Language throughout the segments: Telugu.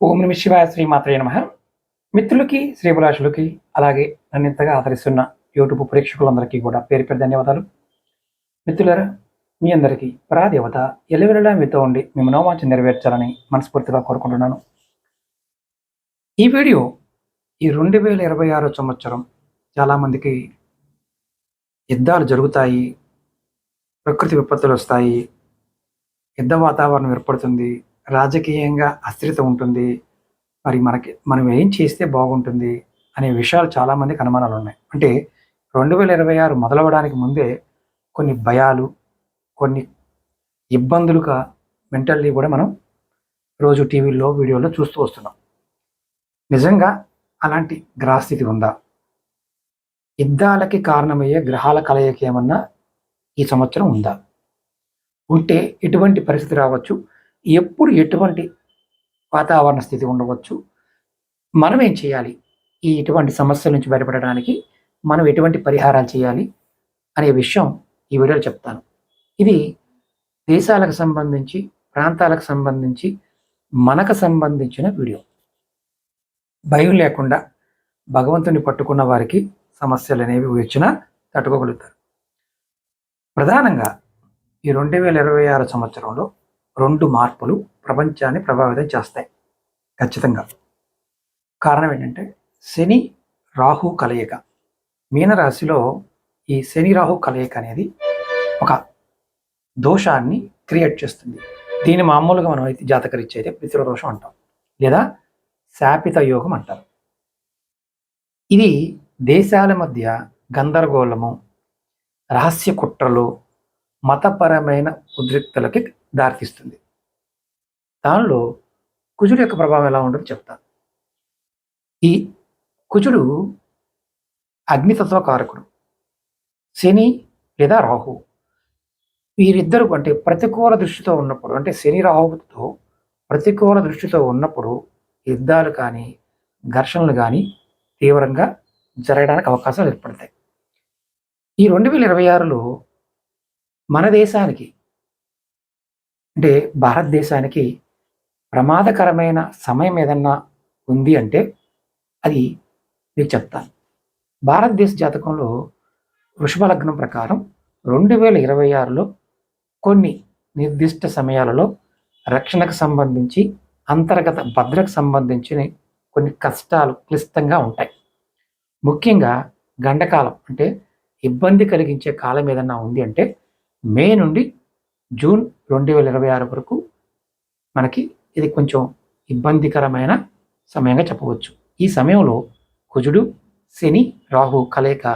ఓం నమ శివాయ శ్రీ మాత్రే నమ. మిత్రులకి శ్రీభిలాషులకి అలాగే నన్ను ఇంతగా ఆదరిస్తున్న యూట్యూబ్ ప్రేక్షకులందరికీ కూడా పేరు పేరు ధన్యవాదాలు. మిత్రులరా మీ అందరికీ పరాదేవత ఎల్లవెల్లలా మీతో ఉండి మేము నోమాచం నెరవేర్చాలని మనస్ఫూర్తిగా కోరుకుంటున్నాను. ఈ వీడియో ఈ రెండు వేల ఇరవై ఆరో సంవత్సరం చాలామందికి యుద్ధాలు జరుగుతాయి ప్రకృతి విపత్తులు వస్తాయి యుద్ధ వాతావరణం ఏర్పడుతుంది రాజకీయంగా అస్థిరత ఉంటుంది. మరి మనకి మనం ఏం చేస్తే బాగుంటుంది అనే విషయాలు చాలామందికి అనుమానాలు ఉన్నాయి. అంటే రెండు వేల ఇరవై ఆరు మొదలవడానికి ముందే కొన్ని భయాలు కొన్ని ఇబ్బందులుగా మెంటల్లీ కూడా మనం రోజు టీవీల్లో వీడియోలో చూస్తూ వస్తున్నాం. నిజంగా అలాంటి గ్రహస్థితి ఉందా? యుద్ధాలకి కారణమయ్యే గ్రహాల కలయిక ఏమన్నా ఈ సంవత్సరం ఉందా? ఉంటే ఎటువంటి పరిస్థితి రావచ్చు. ఎప్పుడు ఎటువంటి వాతావరణ స్థితి ఉండవచ్చు. మనం ఏం చేయాలి? ఈ ఇటువంటి సమస్యల నుంచి బయటపడడానికి మనం ఎటువంటి పరిహారాలు చేయాలి అనే విషయం ఈ వీడియోలో చెప్తాను. ఇది దేశాలకు సంబంధించి ప్రాంతాలకు సంబంధించి మనకు సంబంధించిన వీడియో. భయం లేకుండా భగవంతుని పట్టుకున్న వారికి సమస్యలు అనేవి వచ్చినా తట్టుకోగలుగుతారు. ప్రధానంగా ఈ రెండు వేల ఇరవై ఆరు సంవత్సరంలో రెండు మార్పులు ప్రపంచాన్ని ప్రభావితం చేస్తాయి. ఖచ్చితంగా. కారణం ఏంటంటే శని రాహు కలయిక. మీనరాశిలో ఈ శని రాహు కలయిక అనేది ఒక దోషాన్ని క్రియేట్ చేస్తుంది. దీన్ని మామూలుగా మనం అయితే జాతకరీత్యా అయితే పితృదోషం అంటాం. లేదా శాపిత యోగం అంటారు. ఇది దేశాల మధ్య గందరగోళము రహస్య కుట్రలు మతపరమైన ఉద్రిక్తలకి దారితీస్తుంది. దానిలో కుజుడు యొక్క ప్రభావం ఎలా ఉంటుందో చెప్తాను. ఈ కుజుడు అగ్నితత్వ కారకుడు శని లేదా రాహు. వీరిద్దరు అంటే ప్రతికూల దృష్టితో ఉన్నప్పుడు అంటే శని రాహుతో ప్రతికూల దృష్టితో ఉన్నప్పుడు యుద్ధాలు కానీ ఘర్షణలు కానీ తీవ్రంగా జరగడానికి అవకాశాలు ఏర్పడతాయి. ఈ రెండు వేల ఇరవై ఆరులో మన దేశానికి అంటే భారతదేశానికి ప్రమాదకరమైన సమయం ఏదన్నా ఉంది అంటే అది మీకు చెప్తాను. భారతదేశ జాతకంలో వృషభ లగ్నం ప్రకారం రెండు వేల ఇరవై ఆరులో కొన్ని నిర్దిష్ట సమయాలలో రక్షణకు సంబంధించి అంతర్గత భద్రకు సంబంధించిన కొన్ని కష్టాలు క్లిష్టంగా ఉంటాయి. ముఖ్యంగా గండకాలం అంటే ఇబ్బంది కలిగించే కాలం ఏదన్నా ఉంది అంటే మే నుండి జూన్ రెండు వేల ఇరవై ఆరు వరకు మనకి ఇది కొంచెం ఇబ్బందికరమైన సమయంగా చెప్పవచ్చు. ఈ సమయంలో కుజుడు శని రాహు కలయిక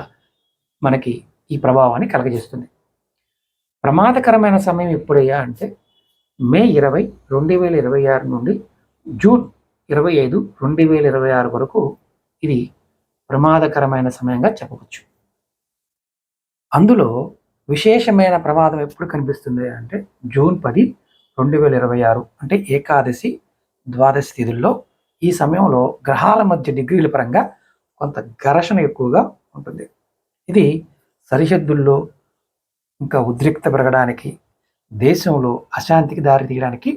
మనకి ఈ ప్రభావాన్ని కలగజేస్తుంది. ప్రమాదకరమైన సమయం ఎప్పుడయ్యా అంటే మే ఇరవై రెండు వేల ఇరవై ఆరు నుండి జూన్ ఇరవై ఐదు రెండు వేల ఇరవై ఆరు వరకు ఇది ప్రమాదకరమైన సమయంగా చెప్పవచ్చు. అందులో విశేషమైన ప్రమాదం ఎప్పుడు కనిపిస్తుంది అంటే జూన్ పది రెండు వేల ఇరవై ఆరు అంటే ఏకాదశి ద్వాదశి తిథుల్లో ఈ సమయంలో గ్రహాల మధ్య డిగ్రీల పరంగా కొంత ఘర్షణ ఎక్కువగా ఉంటుంది. ఇది సరిహద్దుల్లో ఇంకా ఉద్రిక్త పెరగడానికి దేశంలో అశాంతికి దారి తీయడానికి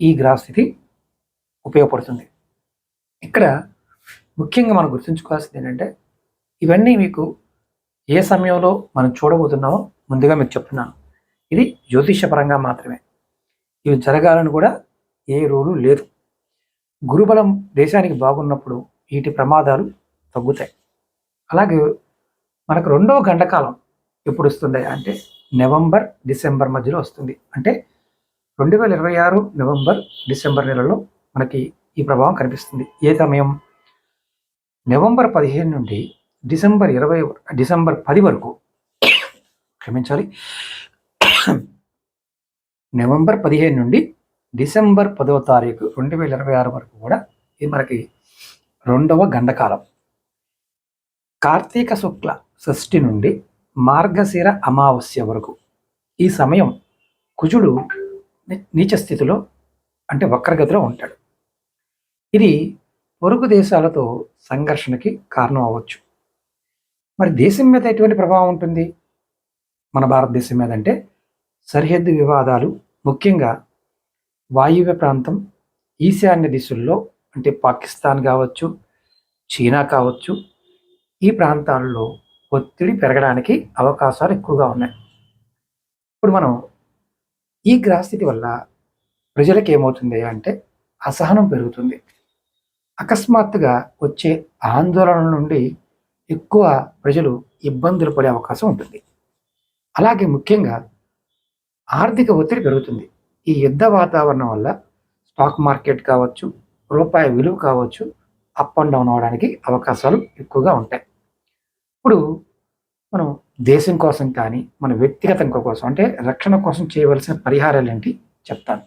ఈ గ్రహస్థితి ఉపయోగపడుతుంది. ఇక్కడ ముఖ్యంగా మనం గుర్తుంచుకోవాల్సింది ఏంటంటే ఇవన్నీ మీకు ఏ సమయంలో మనం చూడబోతున్నామో ముందుగా మీకు చెప్తున్నాను. ఇది జ్యోతిషపరంగా మాత్రమే. ఇవి జరగాలని కూడా ఏ రూలు లేదు. గురుబలం దేశానికి బాగున్నప్పుడు వీటి ప్రమాదాలు తగ్గుతాయి. అలాగే మనకు రెండవ గంటకాలం ఎప్పుడు వస్తుంది అంటే నవంబర్ డిసెంబర్ మధ్యలో వస్తుంది. అంటే రెండు వేల ఇరవై ఆరు నవంబర్ డిసెంబర్ నెలలో మనకి ఈ ప్రభావం కనిపిస్తుంది. ఏ సమయం? నవంబర్ పదిహేను నుండి డిసెంబర్ ఇరవై డిసెంబర్ పది వరకు క్షమించాలి. నవంబర్ పదిహేను నుండి డిసెంబర్ పదవ తారీఖు రెండు వేల ఇరవై ఆరు వరకు కూడా ఇది మనకి రెండవ గండకాలం కార్తీక శుక్ల షష్ఠి నుండి మార్గశిర అమావాస్య వరకు ఈ సమయం కుజుడు నీచ స్థితిలో అంటే వక్రగతిలో ఉంటాడు. ఇది పొరుగు దేశాలతో సంఘర్షణకి కారణం అవ్వచ్చు. మరి దేశం మీద ఎటువంటి ప్రభావం ఉంటుంది? మన భారతదేశం మీద అంటే సరిహద్దు వివాదాలు ముఖ్యంగా వాయువ్య ప్రాంతం ఈశాన్య దిశల్లో అంటే పాకిస్తాన్ కావచ్చు చీనా కావచ్చు ఈ ప్రాంతాల్లో ఒత్తిడి పెరగడానికి అవకాశాలు ఎక్కువగా ఉన్నాయి. ఇప్పుడు మనం ఈ గ్రహస్థితి వల్ల ప్రజలకు ఏమవుతుంది అంటే అసహనం పెరుగుతుంది. అకస్మాత్తుగా వచ్చే ఆందోళన నుండి ఎక్కువ ప్రజలు ఇబ్బందులు పడే అవకాశం ఉంటుంది. అలాగే ముఖ్యంగా ఆర్థిక ఒత్తిడి పెరుగుతుంది. ఈ యుద్ధ వాతావరణం వల్ల స్టాక్ మార్కెట్ కావచ్చు రూపాయి విలువ కావచ్చు అప్ అండ్ డౌన్ అవడానికి అవకాశాలు ఎక్కువగా ఉంటాయి. ఇప్పుడు మనం దేశం కోసం కానీ మన వ్యక్తిగతం కోసం అంటే రక్షణ కోసం చేయవలసిన పరిహారాలు ఏంటి చెప్తాను.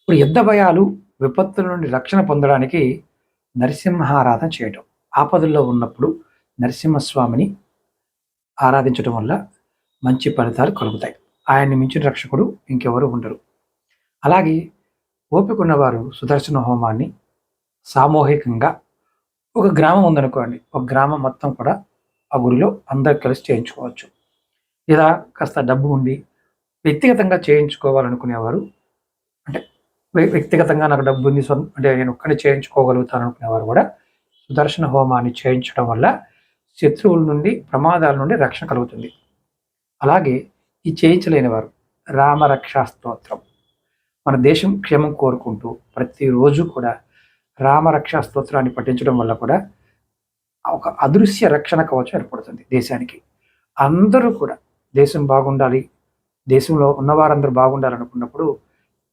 ఇప్పుడు యుద్ధ భయాలు విపత్తుల నుండి రక్షణ పొందడానికి నరసింహారాధన చేయటం. ఆపదల్లో ఉన్నప్పుడు నరసింహస్వామిని ఆరాధించడం వల్ల మంచి ఫలితాలు కలుగుతాయి. ఆయన్ని మించిన రక్షకుడు ఇంకెవరు ఉండరు. అలాగే ఓపిక ఉన్నవారు సుదర్శన హోమాన్ని సామూహికంగా ఒక గ్రామం ఉందనుకోండి. ఒక గ్రామం మొత్తం కూడా ఆ గుడిలో అందరు కలిసి చేయించుకోవచ్చు. లేదా కాస్త డబ్బు ఉండి వ్యక్తిగతంగా చేయించుకోవాలనుకునేవారు అంటే వ్యక్తిగతంగా నాకు డబ్బు ఉంది సొంత అంటే నేను ఒక్కడే చేయించుకోగలుగుతాను అనుకునేవారు కూడా సుదర్శన హోమాన్ని చేయించడం వల్ల శత్రువుల నుండి ప్రమాదాల నుండి రక్షణ కలుగుతుంది. అలాగే ఈ చేయించలేని వారు రామరక్షా స్తోత్రం మన దేశం క్షేమం కోరుకుంటూ ప్రతిరోజు కూడా రామరక్షా స్తోత్రాన్ని పఠించడం వల్ల కూడా ఒక అదృశ్య రక్షణ కవచం ఏర్పడుతుంది దేశానికి. అందరూ కూడా దేశం బాగుండాలి దేశంలో ఉన్నవారందరూ బాగుండాలనుకున్నప్పుడు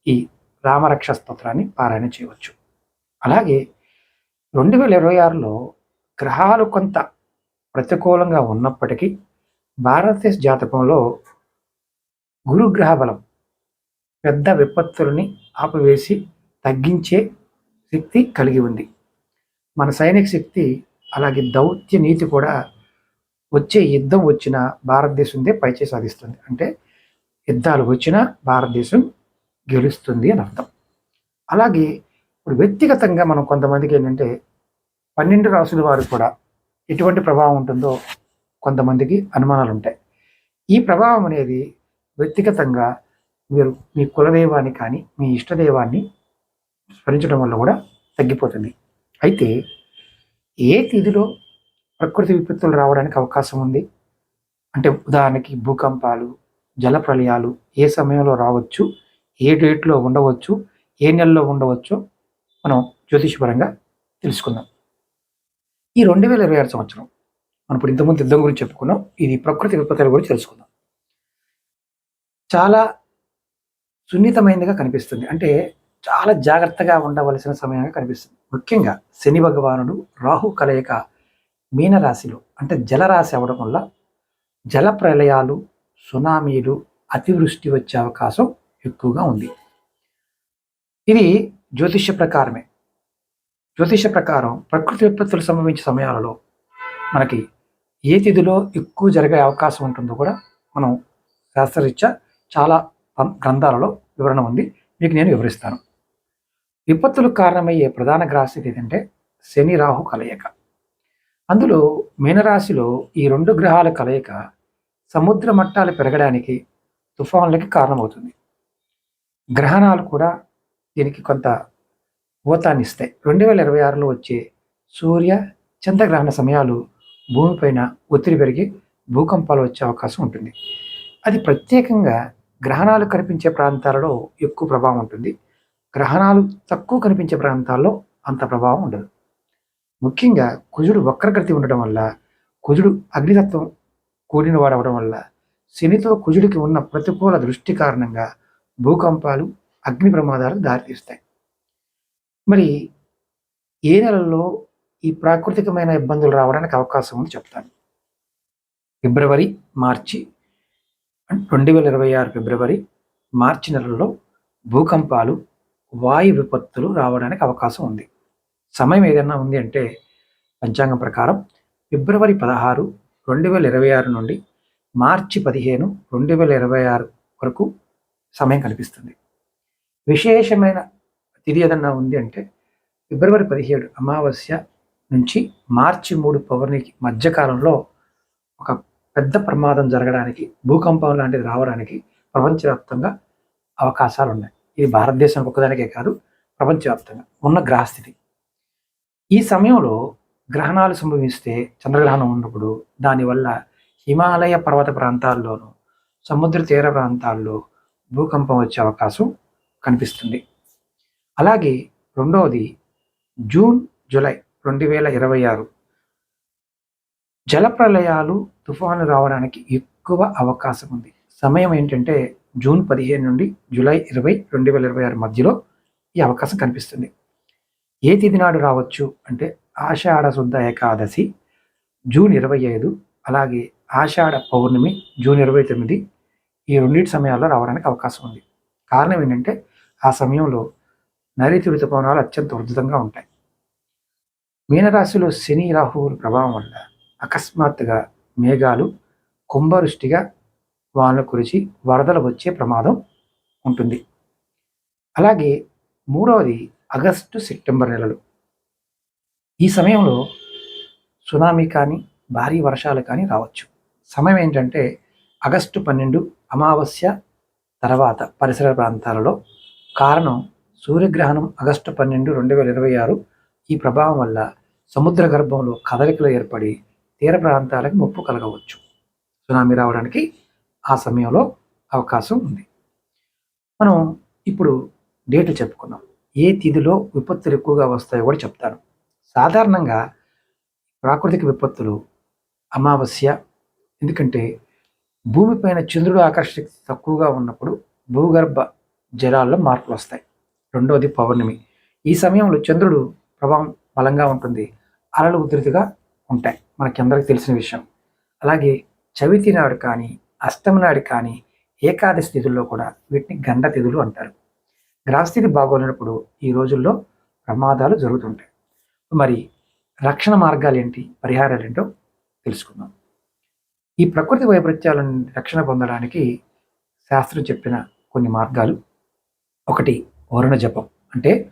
ఈ రామరక్ష స్తోత్రాన్ని పారాయణ చేయవచ్చు. అలాగే రెండు వేల ఇరవై ఆరులో గ్రహాలు కొంత ప్రతికూలంగా ఉన్నప్పటికీ భారతదేశ జాతకంలో గురుగ్రహ బలం పెద్ద విపత్తులని ఆపివేసి తగ్గించే శక్తి కలిగి ఉంది. మన సైనిక శక్తి అలాగే దౌత్య నీతి కూడా వచ్చే యుద్ధం వచ్చిన భారతదేశందే పైచే సాధిస్తుంది. అంటే యుద్ధాలు వచ్చినా భారతదేశం గెలుస్తుంది అని అర్థం. అలాగే ఇప్పుడు వ్యక్తిగతంగా మనం కొంతమందికి ఏంటంటే పన్నెండు రాసుల వారు కూడా ఎటువంటి ప్రభావం ఉంటుందో కొంతమందికి అనుమానాలు ఉంటాయి ఈ ప్రభావం అనేది వ్యక్తిగతంగా మీరు మీ కులదైవాన్ని కానీ మీ ఇష్టదైవాన్ని స్మరించడం వల్ల కూడా తగ్గిపోతుంది. అయితే ఏ తిథిలో ప్రకృతి విపత్తులు రావడానికి అవకాశం ఉంది? అంటే ఉదాహరణకి భూకంపాలు జల ప్రళయాలు ఏ సమయంలో రావచ్చు? ఏ డేట్లో ఉండవచ్చు? ఏ నెలలో ఉండవచ్చో మనం జ్యోతిషపరంగా తెలుసుకుందాం. ఈ రెండు వేల ఇరవై ఆరు సంవత్సరం మనం ఇప్పుడు ఇంతకుముందు యుద్ధం గురించి చెప్పుకున్నాం. ఇది ప్రకృతి విపత్తుల గురించి తెలుసుకుందాం. చాలా సున్నితమైనదిగా కనిపిస్తుంది. అంటే చాలా జాగ్రత్తగా ఉండవలసిన సమయంగా కనిపిస్తుంది. ముఖ్యంగా శని భగవానుడు రాహు కలయిక మీనరాశిలో అంటే జలరాశి అవడం వల్ల జల ప్రళయాలు సునామీలు అతివృష్టి వచ్చే అవకాశం ఎక్కువగా ఉంది. ఇది జ్యోతిష్య ప్రకారమే. జ్యోతిష ప్రకారం ప్రకృతి విపత్తులు సంభవించే సమయాలలో మనకి ఏ తిథిలో ఎక్కువ జరిగే అవకాశం ఉంటుందో కూడా మనం శాస్త్రరీత్యా చాలా గ్రంథాలలో వివరణ ఉంది. మీకు నేను వివరిస్తాను. విపత్తులకు కారణమయ్యే ప్రధాన గ్రహస్థితి ఏంటంటే శని రాహు కలయిక. అందులో మీనరాశిలో ఈ రెండు గ్రహాల కలయిక సముద్ర మట్టాలు పెరగడానికి తుఫాన్లకి కారణమవుతుంది. గ్రహణాలు కూడా దీనికి కొంత ఊతాన్ని ఇస్తాయి. రెండు వేల ఇరవై ఆరులో వచ్చే సూర్య చంద్రగ్రహణ సమయాలు భూమిపైన ఒత్తిడి పెరిగి భూకంపాలు వచ్చే అవకాశం ఉంటుంది. అది ప్రత్యేకంగా గ్రహణాలు కనిపించే ప్రాంతాలలో ఎక్కువ ప్రభావం ఉంటుంది. గ్రహణాలు తక్కువ కనిపించే ప్రాంతాల్లో అంత ప్రభావం ఉండదు. ముఖ్యంగా కుజుడు వక్రగతి ఉండడం వల్ల కుజుడు అగ్నితత్వం కూడిన వాడవడం వల్ల శనితో కుజుడికి ఉన్న ప్రతికూల దృష్టి కారణంగా భూకంపాలు అగ్ని ప్రమాదాలకు దారితీస్తాయి. మరి ఏ నెలల్లో ఈ ప్రాకృతికమైన ఇబ్బందులు రావడానికి అవకాశం ఉంది చెప్తాను. ఫిబ్రవరి మార్చి రెండు వేల ఇరవై ఆరు ఫిబ్రవరి మార్చి నెలల్లో భూకంపాలు వాయు విపత్తులు రావడానికి అవకాశం ఉంది. సమయం ఏదైనా ఉంది అంటే పంచాంగం ప్రకారం ఫిబ్రవరి పదహారు రెండు వేల ఇరవై ఆరు నుండి మార్చి పదిహేను రెండు వేల ఇరవై ఆరు వరకు సమయం కనిపిస్తుంది విశేషమైన తిథి ఏదన్నా ఉంది అంటే ఫిబ్రవరి పదిహేడు అమావాస్య నుంచి మార్చి మూడు పౌర్ణికి మధ్యకాలంలో ఒక పెద్ద ప్రమాదం జరగడానికి భూకంపం లాంటిది రావడానికి ప్రపంచవ్యాప్తంగా అవకాశాలు ఉన్నాయి ఇది భారతదేశానికి ఒక్కదానికే కాదు ప్రపంచవ్యాప్తంగా ఉన్న గ్రహస్థితి. ఈ సమయంలో గ్రహణాలు సంభవిస్తే చంద్రగ్రహణం ఉన్నప్పుడు దానివల్ల హిమాలయ పర్వత ప్రాంతాల్లోనూ సముద్ర తీర ప్రాంతాల్లో భూకంపం వచ్చే అవకాశం కనిపిస్తుంది. అలాగే రెండవది జూన్ జూలై రెండు వేల ఇరవై ఆరు. జలప్రలయాలు తుఫాను రావడానికి ఎక్కువ అవకాశం ఉంది. సమయం ఏంటంటే జూన్ పదిహేను నుండి జూలై ఇరవై రెండు వేల ఇరవై ఆరు మధ్యలో ఈ అవకాశం కనిపిస్తుంది. ఏ తిథి నాడు రావచ్చు అంటే ఆషాఢ శుద్ధ ఏకాదశి జూన్ ఇరవై ఐదు అలాగే ఆషాఢ పౌర్ణమి జూన్ ఇరవై తొమ్మిది ఈ రెండింటి సమయాల్లో రావడానికి అవకాశం ఉంది. కారణం ఏంటంటే ఆ సమయంలో నైరుతి ఋతుపవనాలు అత్యంత ఉధృతంగా ఉంటాయి. మీనరాశిలో శని రాహువుల ప్రభావం వల్ల అకస్మాత్తుగా మేఘాలు కుంభవృష్టిగా వానలు కురిచి వరదలు వచ్చే ప్రమాదం ఉంటుంది. అలాగే మూడవది ఆగస్టు సెప్టెంబర్ నెలలు. ఈ సమయంలో సునామీ కానీ భారీ వర్షాలు కానీ రావచ్చు. సమయం ఏంటంటే ఆగస్టు పన్నెండు అమావాస్య తర్వాత పరిసర ప్రాంతాలలో. కారణం సూర్యగ్రహణం ఆగస్టు పన్నెండు రెండు వేల ఇరవై ఆరు ఈ ప్రభావం వల్ల సముద్ర గర్భంలో కదలికలు ఏర్పడి తీర ప్రాంతాలకు ముప్పు కలగవచ్చు. సునామీ రావడానికి ఆ సమయంలో అవకాశం ఉంది. మనం ఇప్పుడు డేట్లు చెప్పుకున్నాం. ఏ తిథిలో విపత్తులు ఎక్కువగా వస్తాయో కూడా చెప్తాను. సాధారణంగా ప్రాకృతిక విపత్తులు అమావాస్య ఎందుకంటే భూమిపైన చంద్రుడు ఆకర్షణ తక్కువగా ఉన్నప్పుడు భూగర్భ జలాల్లో మార్పులు వస్తాయి. రెండవది పౌర్ణమి. ఈ సమయంలో చంద్రుడు ప్రభావం బలంగా ఉంటుంది. అలలు ఉధృతిగా ఉంటాయి. మనకి అందరికి తెలిసిన విషయం. అలాగే చవితి నాడు కానీ అష్టమి నాడు కానీ ఏకాదశి తిథుల్లో కూడా వీటిని గండ తిథులు అంటారు. గ్రహస్థితి బాగోలేనప్పుడు ఈ రోజుల్లో ప్రమాదాలు జరుగుతుంటాయి. మరి రక్షణ మార్గాలు ఏంటి? పరిహారాలు ఏంటో తెలుసుకుందాం. ఈ ప్రకృతి వైపరీత్యాల నుండి రక్షణ పొందడానికి శాస్త్రం చెప్పిన కొన్ని మార్గాలు. ఒకటి వరుణ జపం అంటే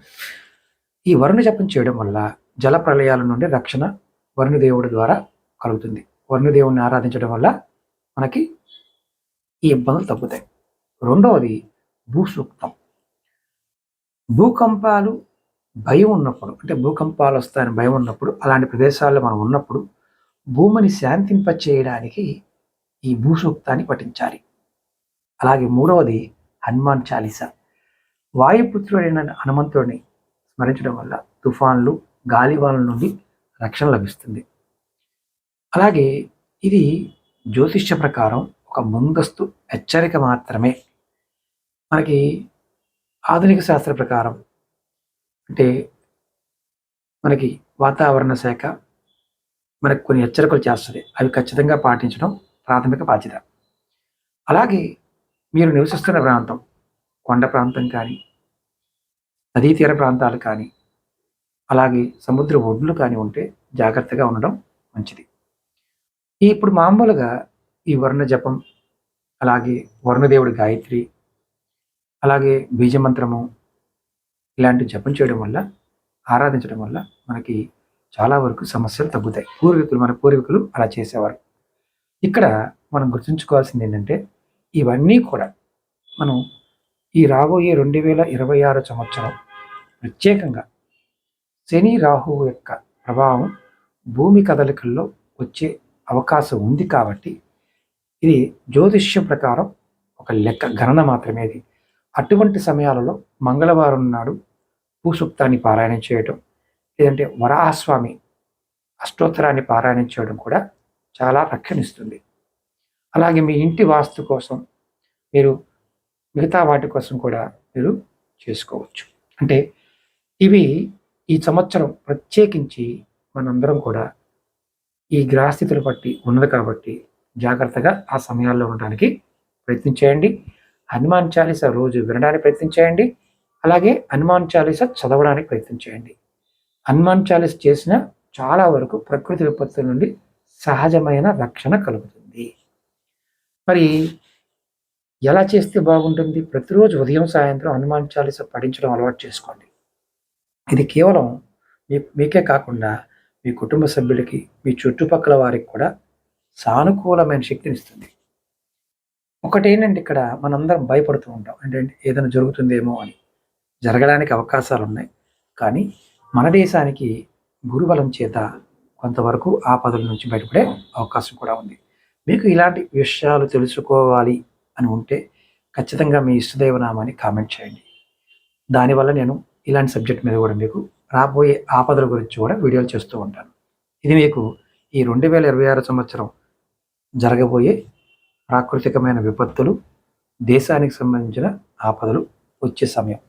ఈ వరుణ జపం చేయడం వల్ల జల ప్రళయాల నుండి రక్షణ వరుణదేవుడి ద్వారా కలుగుతుంది. వరుణదేవుడిని ఆరాధించడం వల్ల మనకి ఈ ఇబ్బందులు తగ్గుతాయి. రెండవది భూసూక్తం. భూకంపాలు భయం ఉన్నప్పుడు అంటే భూకంపాలు వస్తాయని భయం ఉన్నప్పుడు అలాంటి ప్రదేశాల్లో మనం ఉన్నప్పుడు భూమిని శాంతింప చేయడానికి ఈ భూసూక్తాన్ని పఠించాలి. అలాగే మూడవది హనుమాన్ చాలీస. వాయుపుత్రుడైన హనుమంతుడిని స్మరించడం వల్ల తుఫాన్లు గాలివానల నుండి రక్షణ లభిస్తుంది. అలాగే ఇది జ్యోతిష్య ప్రకారం ఒక ముందస్తు హెచ్చరిక మాత్రమే. మనకి ఆధునిక శాస్త్ర ప్రకారం అంటే మనకి వాతావరణ శాఖ మనకు కొన్ని హెచ్చరికలు చేస్తుంది. అవి ఖచ్చితంగా పాటించడం ప్రాథమిక బాధ్యత. అలాగే మీరు నివసిస్తున్న ప్రాంతం కొండ ప్రాంతం కానీ నదీ తీర ప్రాంతాలు కానీ అలాగే సముద్ర ఒడ్లు కానీ ఉంటే జాగ్రత్తగా ఉండడం మంచిది. ఇప్పుడు మామూలుగా ఈ వర్ణ జపం అలాగే వర్ణదేవుడి గాయత్రి అలాగే బీజమంత్రము ఇలాంటి జపం చేయడం వల్ల ఆరాధించడం వల్ల మనకి చాలా వరకు సమస్యలు తగ్గుతాయి. పూర్వీకులు మన పూర్వీకులు అలా చేసేవారు. ఇక్కడ మనం గుర్తుంచుకోవాల్సింది ఏంటంటే ఇవన్నీ కూడా మనం ఈ రాబోయే రెండు వేల ఇరవై ఆరు సంవత్సరం ప్రత్యేకంగా శని రాహువు యొక్క ప్రభావం భూమి కదలికల్లో వచ్చే అవకాశం ఉంది కాబట్టి ఇది జ్యోతిష్యం ప్రకారం ఒక లెక్క గణన మాత్రమే ఇది. అటువంటి సమయాలలో మంగళవారం నాడు భూసూక్తాన్ని పారాయణం చేయటం లేదంటే వరాహస్వామి అష్టోత్తరాన్ని పారాయణం చేయడం కూడా చాలా రక్షణిస్తుంది. అలాగే మీ ఇంటి వాస్తు కోసం మీరు మిగతా వాటి కోసం కూడా మీరు చేసుకోవచ్చు. అంటే ఇవి ఈ సంవత్సరం ప్రత్యేకించి మనందరం కూడా ఈ గ్రహస్థితులు బట్టి ఉన్నది కాబట్టి జాగ్రత్తగా ఆ సమయాల్లో ఉండడానికి ప్రయత్నం చేయండి. హనుమాన్ చాలీస రోజు వినడానికి ప్రయత్నం చేయండి. అలాగే హనుమాన్ చాలీస చదవడానికి ప్రయత్నం చేయండి. హనుమాన్ చాలీస చేసిన చాలా వరకు ప్రకృతి విపత్తుల నుండి సహజమైన రక్షణ కలుగుతుంది. మరి ఎలా చేస్తే బాగుంటుంది? ప్రతిరోజు ఉదయం సాయంత్రం హనుమాన్ చాలీస పఠించడం అలవాటు చేసుకోండి. ఇది కేవలం మీ మీకే కాకుండా మీ కుటుంబ సభ్యులకి మీ చుట్టుపక్కల వారికి కూడా సానుకూలమైన శక్తిని ఇస్తుంది. ఒకటేంటంటే ఇక్కడ మనందరం భయపడుతూ ఉంటాం. అంటే ఏదైనా జరుగుతుందేమో అని. జరగడానికి అవకాశాలు ఉన్నాయి కానీ మన దేశానికి గురుబలం చేత కొంతవరకు ఆపదల నుంచి బయటపడే అవకాశం కూడా ఉంది. మీకు ఇలాంటి విషయాలు తెలుసుకోవాలి అని ఉంటే ఖచ్చితంగా మీ ఇష్టదైవనామాన్ని కామెంట్ చేయండి. దానివల్ల నేను ఇలాంటి సబ్జెక్ట్ మీద కూడా మీకు రాబోయే ఆపదల గురించి కూడా వీడియోలు చేస్తూ ఉంటాను. ఇది మీకు ఈ రెండు వేల ఇరవై ఆరు సంవత్సరం జరగబోయే ప్రాకృతికమైన విపత్తులు దేశానికి సంబంధించిన ఆపదలు వచ్చే సమయం.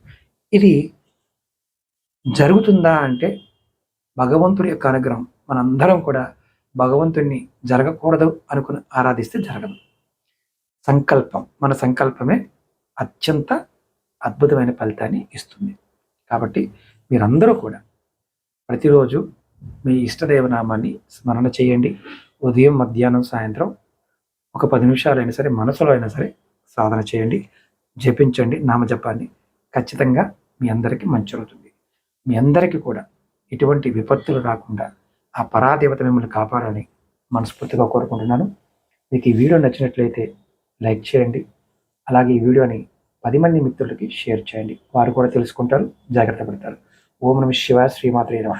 ఇది జరుగుతుందా అంటే భగవంతుడి యొక్క అనుగ్రహం మనందరం కూడా భగవంతుడిని జరగకూడదు అనుకుని ఆరాధిస్తే జరగదు. సంకల్పం మన సంకల్పమే అత్యంత అద్భుతమైన ఫలితాన్ని ఇస్తుంది. కాబట్టి మీరందరూ కూడా ప్రతిరోజు మీ ఇష్టదేవనామాన్ని స్మరణ చేయండి. ఉదయం మధ్యాహ్నం సాయంత్రం ఒక పది నిమిషాలు అయినా సరే మనసులో అయినా సరే సాధన చేయండి. జపించండి. నామజపాన్ని ఖచ్చితంగా మీ అందరికీ మంచి అవుతుంది మీ అందరికీ కూడా ఎటువంటి విపత్తులు రాకుండా ఆ పరాదేవత మిమ్మల్ని కాపాడాలని మనస్ఫూర్తిగా కోరుకుంటున్నాను. మీకు ఈ వీడియో నచ్చినట్లయితే లైక్ చేయండి. అలాగే ఈ వీడియోని పది మంది మిత్రులకి షేర్ చేయండి. వారు కూడా తెలుసుకుంటారు జాగ్రత్త పడతారు. ఓం నమ శివ శ్రీమాత్రే నమ.